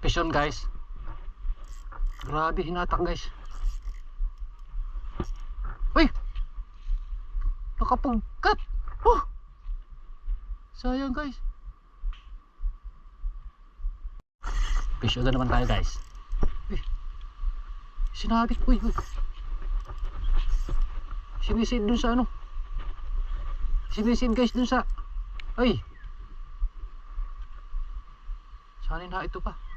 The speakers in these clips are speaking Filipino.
Pisyon guys. Grabe hinatak guys. Uy! Nakapugkat! Oh! Sayang guys. Pisyon na naman tayo guys. Uy! Sinabit uy uy. Sinisid dun sa ano. Sinisid guys dun sa. Ay! Sana na ito pa.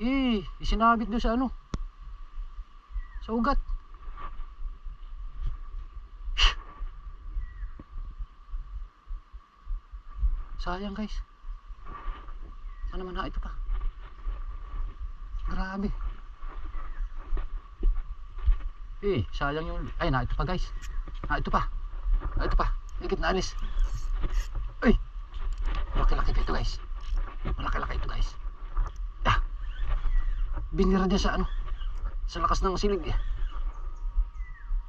Eh, isinabit doon sa ano. Sa ugat. Sayang guys. Sana man ito pa. Grabe. Eh, sayang yung... Ay, na ito pa guys. Na ito pa. Na ito pa. Higit na alis. Ay! Laki-laki pa ito guys. Binira niya sa ano. Sa lakas ng silig eh.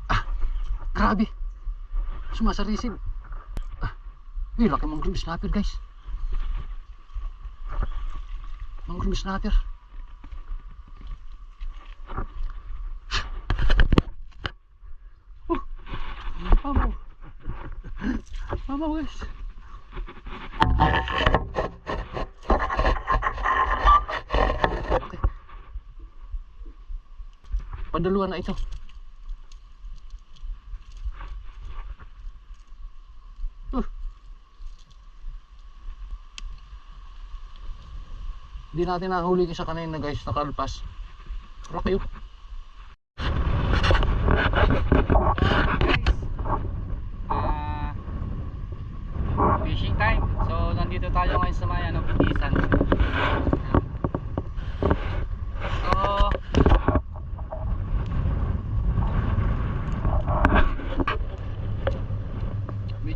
Ah. Grabe. Sumasarisid. Ah. Uy, laki mong groove snapper guys. Mong groove snapper. Mamaw. Mamaw guys. Padaluan na ito. Uh. Hindi natin nahuli sa kanina guys, nakalpas. Laki yun. Ah, fishing time. So, nandito tayo ngayon sa may ano, Pitisan. So,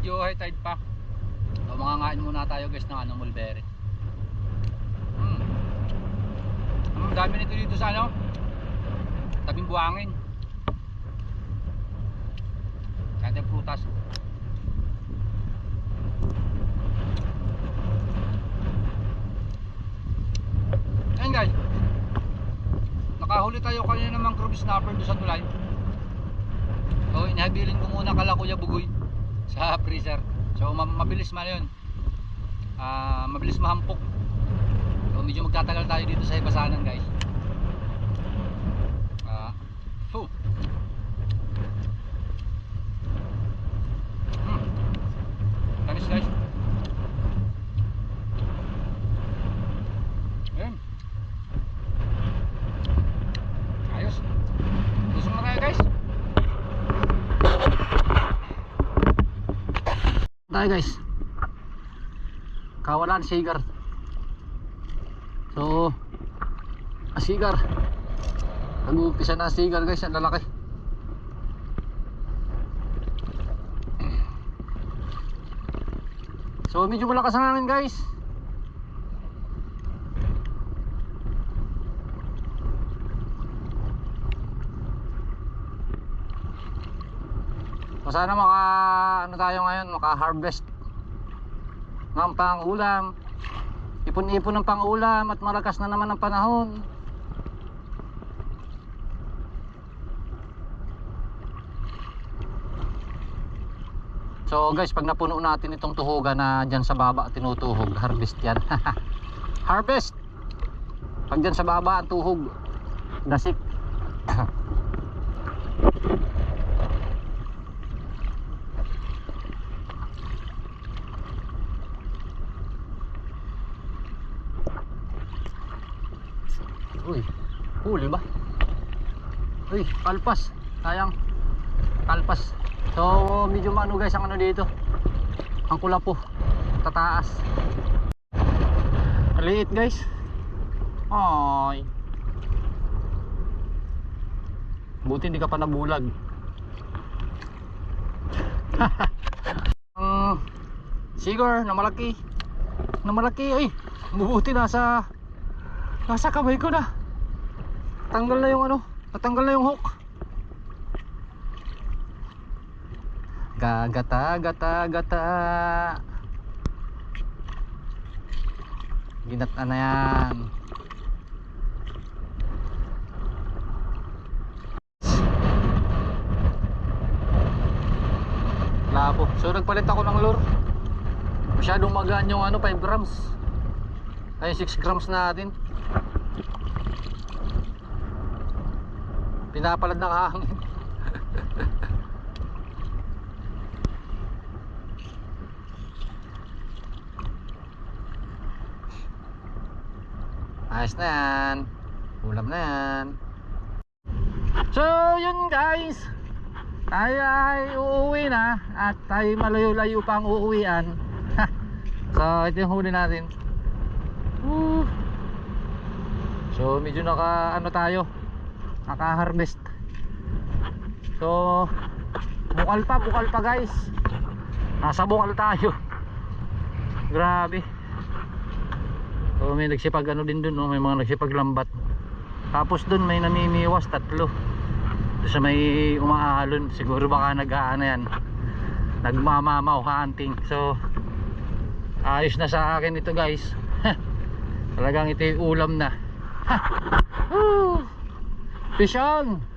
medyo high tide pa. So, mga ngain muna tayo guys ng ano, mulberry. Hmm. Ang dami nito dito sa ano, tabing buhangin. Yung prutas. Ayan guys. Nakahuli tayo kanina ng mangrove snapper doon sa tulay. So inihabilin ko muna kala Kuya Bugoy sa freezer. So ma- mabilis man yun. Ah, mabilis mahampok. So medyo magtatagal tayo dito sa Ibasanan guys. Ah, uh, Hmm. Tamis guys. Ayan. Ayos. Tusok na tayo guys. Tayo guys. Kawalan sigar. So, asigar. Nag-uumpisa na asigar guys, ang lalaki. So, medyo malakas ang hangin guys. So, sana maka ano tayo ngayon, maka-harvest ng pang-ulam. Ipon-ipon ng pang-ulam at malakas na naman ang panahon. So guys, pag napuno natin itong tuhugan na dyan sa baba tinutuhog, harvest yan. harvest! Pag dyan sa baba ang tuhog, dasik. Uy, huli ba? Uy, kalpas. Sayang. Kalpas. So, medyo maano guys ang ano dito. Ang kulapo. Tataas. Maliit guys. Ay. Buti hindi ka pa nabulag. Ang na malaki. Na malaki. Ay, mabuti nasa nasa kamay ko na. Tanggal na yung ano natanggal na yung hook. Gagata gata gata ginata na yan. Labo. So nagpalit ako ng lure. Masyadong magaan yung ano 5 grams. Ay 6 grams na natin. Pinapalad ng hangin. Ayos na yan. Ulam na yan. So yun guys. Tayo ay uuwi na at tayo malayo-layo pa ang uuwian. so ito yung huli natin. Woo. So medyo naka ano tayo. Naka-harvest. So bukal pa, bukal pa guys. Nasa bukal tayo. Grabe. So may nagsipag ano din dun, no? may mga nagsipag lambat. Tapos dun may namimiwas tatlo. Doon sa may umaalon, siguro baka nag-aano yan. Nagmamamaw hunting. So ayos na sa akin ito guys. Talagang ito yung ulam na. Woo! On!